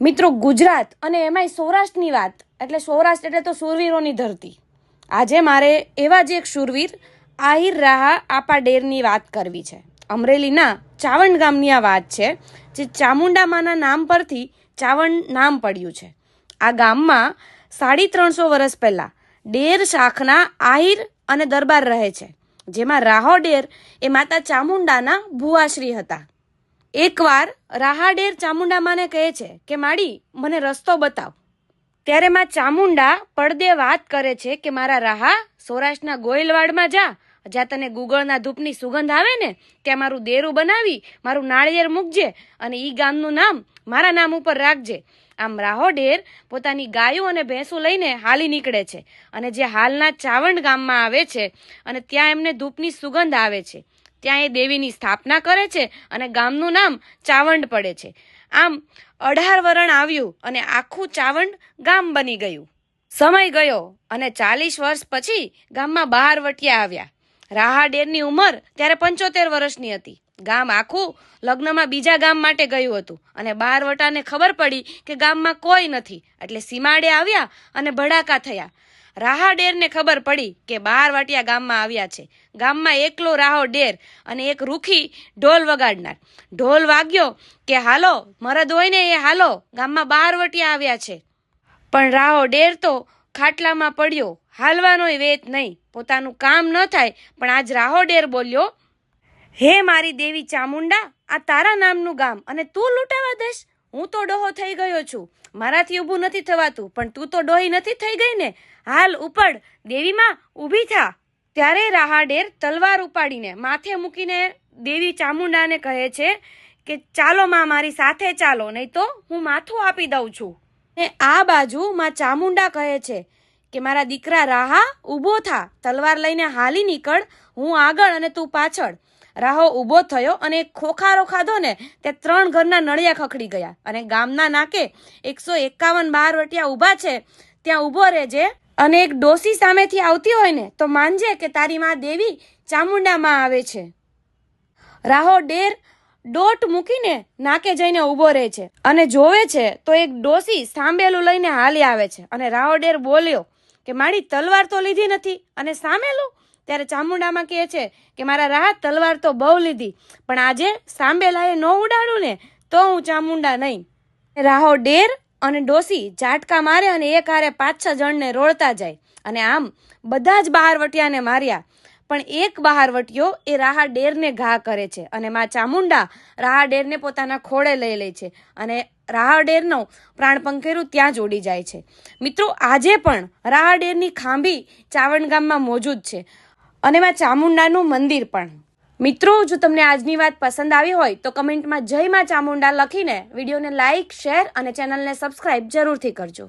મિત્રો, ગુજરાત અને એમાંય સૌરાષ્ટ્રની વાત, એટલે સૌરાષ્ટ્ર એટલે તો શૂરવીરોની ધરતી. આજે મારે એવા જ એક શૂરવીર આહિર રાહા આપા ડેરની વાત કરવી છે. અમરેલીના ચાવંડ ગામની આ વાત છે, જે ચામુંડામાના નામ પરથી ચાવંડ નામ પડ્યું છે. આ ગામમાં સાડી ત્રણસો વર્ષ પહેલાં ડેર શાખના આહિર અને દરબાર રહે છે, જેમાં રાહો ડેર એ માતા ચામુંડાના ભુવાશ્રી હતા. એકવાર રાહાડેર ચામુંડામાને કહે છે કે, માડી, મને રસ્તો બતાવ. ત્યારે માં ચામુંડા પડદે વાત કરે છે કે, મારા રાહા, સૌરાષ્ટ્રના ગોયલવાડમાં જા. જ્યાં તને ગુગળના ધૂપની સુગંધ આવે ને, ત્યાં મારું દેરું બનાવી, મારું નાળિયેર મૂકજે અને ઈ ગામનું નામ મારા નામ ઉપર રાખજે. આમ રાહોડેર પોતાની ગાયો અને ભેંસો લઈને હાલી નીકળે છે અને જે હાલના ચાવંડ ગામમાં આવે છે અને ત્યાં એમને ધૂપની સુગંધ આવે છે. ત્યાં એ દેવીની સ્થાપના કરે છે અને ગામનું નામ ચાવંડ પડે છે. આમ અઢાર વરણ આવ્યું અને આખું ચાવંડ ગામ બની ગયું. સમય ગયો અને ચાલીસ વર્ષ પછી ગામમાં બહાર વટિયા આવ્યા. રાહાડેરની ઉંમર ત્યારે પંચોતેર વર્ષની હતી. ગામ આખું લગ્નમાં બીજા ગામ માટે ગયું હતું અને બાર વટાને ખબર પડી કે ગામમાં કોઈ નથી. એટલે સીમાડે આવ્યા અને ભડાકા થયા. રાહા ડેરને ખબર પડી કે બાર વાટિયા ગામમાં આવ્યા છે. ગામમાં એકલો રાહો ડેર અને એક રૂખી ઢોલ વગાડનાર. ઢોલ વાગ્યો કે, હાલો મરદ હોય ને એ હાલો, ગામમાં બાર વટિયા આવ્યા છે. પણ રાહો ડેર તો ખાટલામાં પડ્યો. હાલવાનોય વેત નહીં. પોતાનું કામ ન થાય, પણ આજ રાહો ડેર બોલ્યો, હે મારી દેવી ચામુંડા, આ તારા નામનું ગામ, અને તું લૂંટાવા દેશ હું તો ડોહો થઈ ગયો છું. મારાથી ઊભું નથી થવાતું, પણ તું તો ડોહી નથી થઈ ગઈ ને? હાલ ઉપડ. દેવીમાં ઊભી થા. ત્યારે રાહાડેર તલવાર ઉપાડીને માથે મૂકીને દેવી ચામુંડાને કહે છે કે, ચાલો માં મારી સાથે ચાલો, નહીં તો હું માથું આપી દઉં છું. ને આ બાજુ માં ચામુંડા કહે છે કે મારા દીકરા રાહા ઊભો થા, તલવાર લઈને હાલી નીકળ, હું આગળ અને તું પાછળ. રાહો ઊભો થયો અને ખોખારો ખાધો ને, તે ત્રણ ઘરના નળિયા ખખડી ગયા. અને ગામના નાકે એકસો એકાવન બાર વટિયા ઊભા છે, ત્યાં ઊભો રહેજે. અને એક ડોસી સામેથી આવતી હોય ને, તો માનજે કે તારી માં દેવી ચામુંડામાં આવે છે. રાહો ડેર ડોટ મૂકીને નાકે જઈને ઊભો રહે છે. અને જોવે છે, તો એક ડોસી સાંભેલું લઈને હાલી આવે છે. અને રાહો ડેર બોલ્યો કે મારી તલવાર તો લીધી નથી. અને સામેલું ત્યારે ચામુંડામાં કહે છે કે મારા રાહ તલવાર તો બહુ લીધી. પણ આજે સાંભેલાએ ન ઉડાડું ને, તો હું ચામુંડા નહીં. રાહો ડેર અને ડોસી ઝાટકા મારે અને એક હારે પાંચ છ જણને રોળતા જાય. અને આમ બધા જ બહારવટિયાને માર્યા. પણ એક બહારવટીયો એ રાહા ડેરને ઘા કરે છે અને માં ચામુંડા રાહા ડેરને પોતાના ખોળે લઈ લે છે અને રાહા ડેરનો પ્રાણ પંખેરું ત્યાં જ ઉડી જાય છે. મિત્રો, આજે પણ રાહા ડેરની ખાંભી ચાવણ ગામમાં મોજૂદ છે અને માં ચામુંડાનું મંદિર પણ. મિત્રો, જો તમને આજની વાત પસંદ આવી હોય તો કમેન્ટમાં જય માં ચામુંડા લખીને વિડીયોને લાઇક શેર અને ચેનલને સબસ્ક્રાઇબ જરૂરથી કરજો.